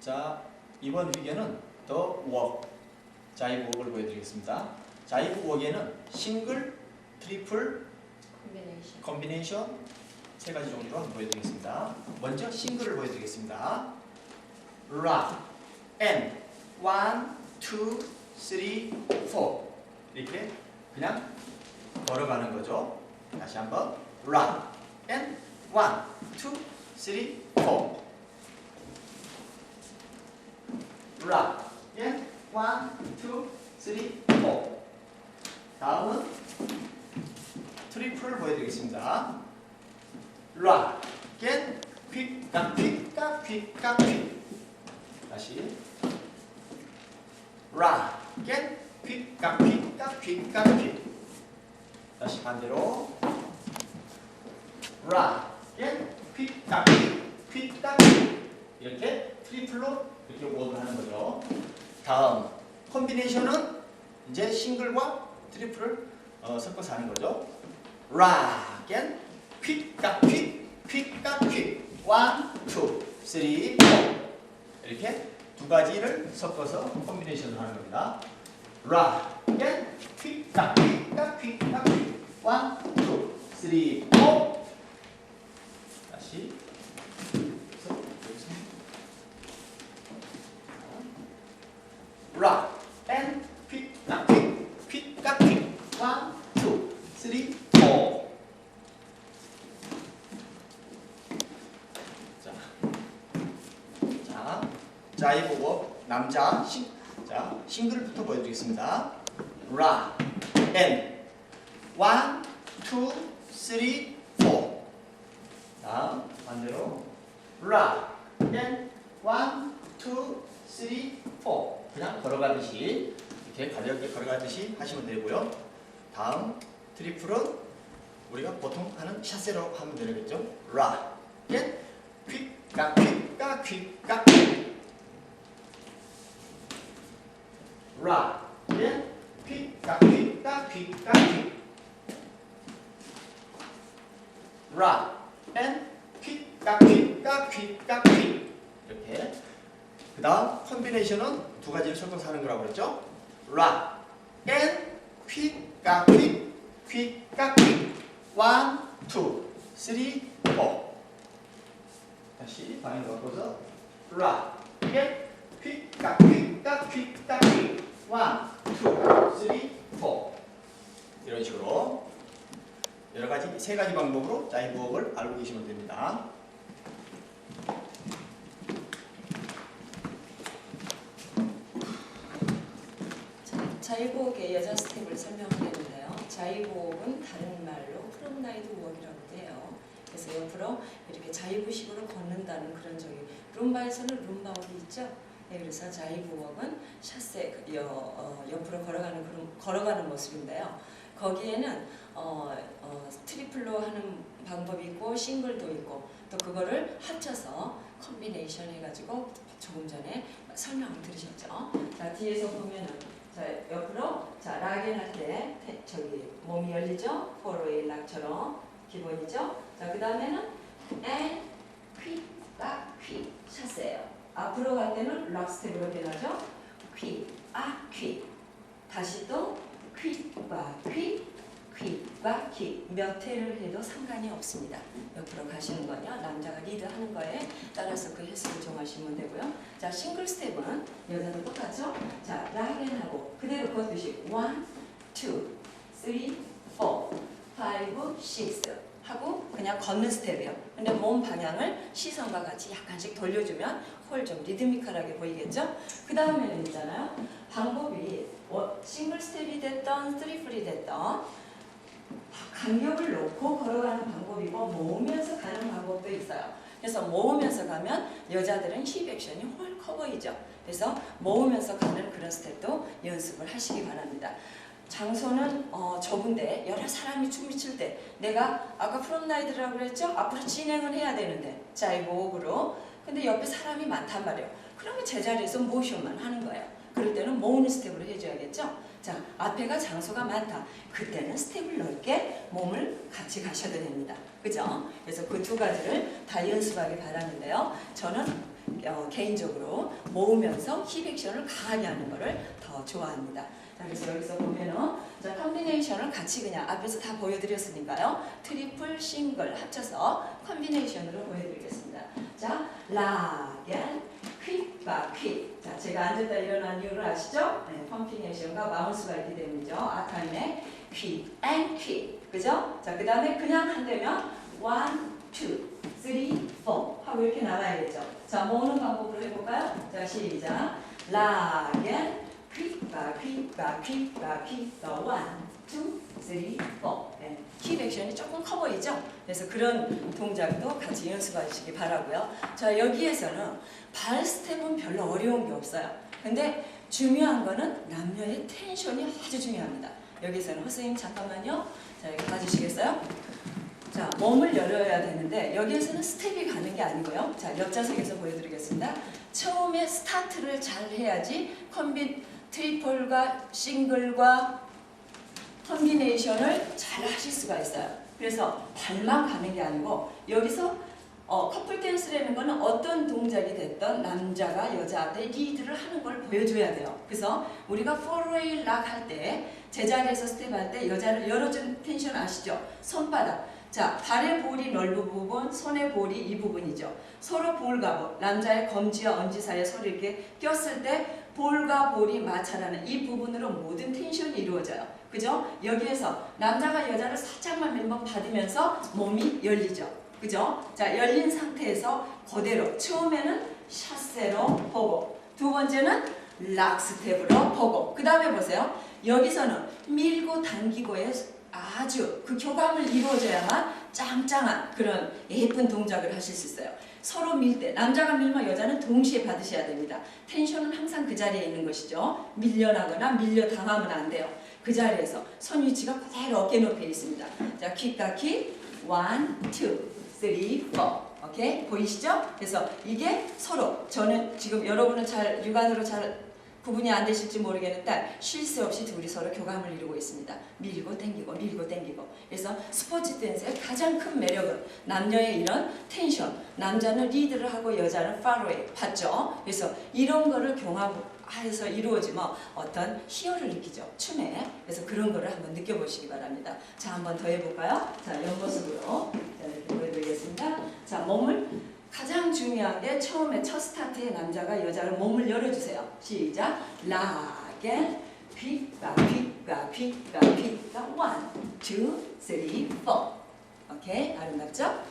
자, 이번 위계는 더 워크, 자이브 워크를 보여드리겠습니다. 자이브 워크에는 싱글, 트리플, 콤비네이션. 컨비네이션 세 가지 종류로 한번 보여드리겠습니다. 먼저 싱글을 보여드리겠습니다. 라, N, 1, 2, 3, 4 이렇게 그냥 걸어가는 거죠. 다시 한번 라, N, 1, 2, 3, 4 라, N, 1, 2, 3, 4 다음은 트리플을 보여드리겠습니다. 라, 겟, 퀵, 각, 퀵, 각, 퀵, 각, 퀵. 다시. 라, 겟, 퀵, 각, 퀵, 각, 퀵, 각, 퀵. 다시 반대로. 라, 겟, 퀵, 각, 퀵, 퀵, 각, 퀵. 이렇게 트리플로 이렇게 워크를 하는 거죠. 다음, 컨비네이션은 이제 싱글과 트리플을 어, 섞어서 하는 거죠. 라, again, 퀵과 퀵, 퀵과 퀵, two, three, four 이렇게 두 가지를 섞어서 콤비네이션을 하는 겁니다. 라, again, 퀵과 퀵과 퀵과 퀵, two, three, four 다시. 라, and 퀵과 퀵, 퀵과 퀵, one, two, three, four. 자, 자, 자이 보고 남자 싱, 자 싱글부터 보여드리겠습니다. 라, N, one, two, three, four. 다음 반대로 라, N, one, two, three, four. 그냥 걸어가듯이 이렇게 가볍게 걸어가듯이 하시면 되고요. 다음 트리플은 우리가 보통 하는 샷세로 하면 되겠죠. 라, 겟, 퀵가, 퀵가, 퀵가, 퀵. 라, 겟, 퀵가, 퀵가, 퀵가, 퀵. 라, 앤, 퀵가, 퀵가, 퀵가, 퀵. 이렇게. 그 다음 컨비네이션은 두 가지를 섞어서 하는 거라고 그랬죠. 라, 앤, 퀵가, 퀵, 퀵가, 퀵. 원, 투, 쓰리, 포. 다시 방향 바꿔서 라, 앤, 퀵가, 퀵가, 퀵가, 퀵. 원, 투, 쓰리, 포. 이런 식으로 여러 가지 세 가지 방법으로 자이브웍을 알고 계시면 됩니다. 자, 자이보옥의 여자 스텝을 설명하겠는데요. 자이보옥은 다른 말로 프롬나이드 우억이라고도 해요. 그래서 옆으로 이렇게 자이브식으로 걷는다는 그런 저기 룸바에서는 룸바옥이 있죠. 네, 그래서 자이브웍은 샷세 그 여, 어, 옆으로 걸어가는 그런 걸어가는 모습인데요. 거기에는 어, 어, 트리플로 하는 방법이 있고 싱글도 있고 또 그거를 합쳐서 컨비네이션 해가지고 조금 전에 설명을 들으셨죠. 자 뒤에서 보면은 자 옆으로 자 락인 할때 저기 몸이 열리죠. 포로웨이 락처럼 기본이죠. 자그 다음에는 and quick, 락, quick 샷세요. 앞으로 갈 때는 락 스텝으로 변하죠. quick, 아 quick. 다시 또 quick과 quick, quick과 quick 몇 회를 해도 상관이 없습니다. 옆으로 가시는 거냐 남자가 리드하는 거에 따라서 그 횟수를 정하시면 되고요. 자 싱글 스텝은 여자도 똑같죠. 자 락앤하고 그대로 걷듯이 1, 2, 3, 4, 5, 6 하고 그냥 걷는 스텝이에요. 근데 몸 방향을 시선과 같이 약간씩 돌려주면 홀 좀 리드미컬하게 보이겠죠? 그 다음에는 있잖아요. 방법이 뭐 싱글 스텝이 됐던 쓰리플이 됐던 간격을 놓고 걸어가는 방법이고 모으면서 가는 방법도 있어요. 그래서 모으면서 가면 여자들은 힙 액션이 홀 커보이죠. 그래서 모으면서 가는 그런 스텝도 연습을 하시기 바랍니다. 장소는 어, 좁은데 여러 사람이 춤을 출 때 내가 아까 프롬나이드라고 그랬죠? 앞으로 진행을 해야 되는데 자이보옥으로 근데 옆에 사람이 많단 말이에요. 그러면 제자리에서 모션만 하는 거예요. 그럴 때는 모으는 스텝으로 해줘야겠죠? 자, 앞에가 장소가 많다. 그때는 스텝을 넓게 몸을 같이 가셔도 됩니다. 그죠? 그래서 그 두 가지를 다 연습하기 바라는데요. 저는 어, 개인적으로 모으면서 힙 액션을 강하게 하는 거를 더 좋아합니다. 자, 그래서 여기서 보면은 자, 컨비네이션을 같이 그냥 앞에서 다 보여드렸으니까요. 트리플, 싱글 합쳐서 컨비네이션으로 보여드리겠습니다. 자, 라겐, 퀵과 퀵. 자, 제가 앉았다 일어난 이유를 아시죠? 네, 컨비네이션과 마운스가 있기 때문이죠. 아타임에 퀵, 앤 퀵. 그죠? 자, 그 다음에 그냥 한다면 one, two, three, four 하고 이렇게 나와야겠죠. 자, 모으는 방법으로 해볼까요? 자, 시작. 라겐, 퀵과 퀵과 퀵과 퀵과 one, two, three, four. 네, 힙 액션이 조금 커 보이죠? 그래서 그런 동작도 같이 연습하시기 바라고요. 자, 여기에서는 발 스텝은 별로 어려운 게 없어요. 근데 중요한 거는 남녀의 텐션이 아주 중요합니다. 여기서는 선생님 잠깐만요. 자, 여기 봐주시겠어요? 자, 몸을 열어야 되는데 여기에서는 스텝이 가는 게 아니고요. 자, 옆좌석에서 보여드리겠습니다. 처음에 스타트를 잘 해야지 컴비 트리플과 싱글과 컨비네이션을 잘 하실 수가 있어요. 그래서 발만 가는 게 아니고 여기서 어, 커플 댄스라는 거는 어떤 동작이 됐던 남자가 여자한테 리드를 하는 걸 보여줘야 돼요. 그래서 우리가 포레이 락할 때 제자리에서 스텝 할 때 여자를 열어준 텐션 아시죠? 손바닥. 자, 발의 볼이 넓은 부분, 손의 볼이 이 부분이죠. 서로 볼과 볼, 남자의 검지와 엄지 사이에 서로 이렇게 꼈을 때 볼과 볼이 마찰하는 이 부분으로 모든 텐션이 이루어져요. 그죠? 여기에서 남자가 여자를 살짝만 맨번 받으면서 몸이 열리죠. 그죠? 자, 열린 상태에서 그대로 처음에는 샷세로 보고 두 번째는 락 스텝으로 보고 그 다음에 보세요. 여기서는 밀고 당기고의 아주 그 교감을 이루어져야만 짱짱한 그런 예쁜 동작을 하실 수 있어요. 서로 밀 때 남자가 밀면 여자는 동시에 받으셔야 됩니다. 텐션은 항상 그 자리에 있는 것이죠. 밀려나거나 밀려 당하면 안 돼요. 그 자리에서 손 위치가 그대로 어깨 높이에 있습니다. 자, 킥과 킥, one, two, three, four. 오케이 보이시죠? 그래서 이게 서로 저는 지금 여러분은 잘 육안으로 잘 구분이 안 되실지 모르겠는데 쉴 새 없이 둘이 서로 교감을 이루고 있습니다. 밀고 당기고 밀고 당기고. 그래서 스포츠 댄스의 가장 큰 매력은 남녀의 이런 텐션. 남자는 리드를 하고 여자는 팔로에 봤죠. 그래서 이런 거를 경합해서 이루어지면 어떤 희열을 느끼죠. 춤에. 그래서 그런 거를 한번 느껴보시기 바랍니다. 자, 한번 더 해볼까요? 자, 옆모습으로 자, 이렇게 보여드리겠습니다. 자, 몸을 가장 중요한 게 처음에 첫 스타트에 남자가 여자를 몸을 열어주세요. 시작. 라겐 귓가 귓가 귓가 귓가 원, 투, 쓰리, 포. 오케이 아름답죠?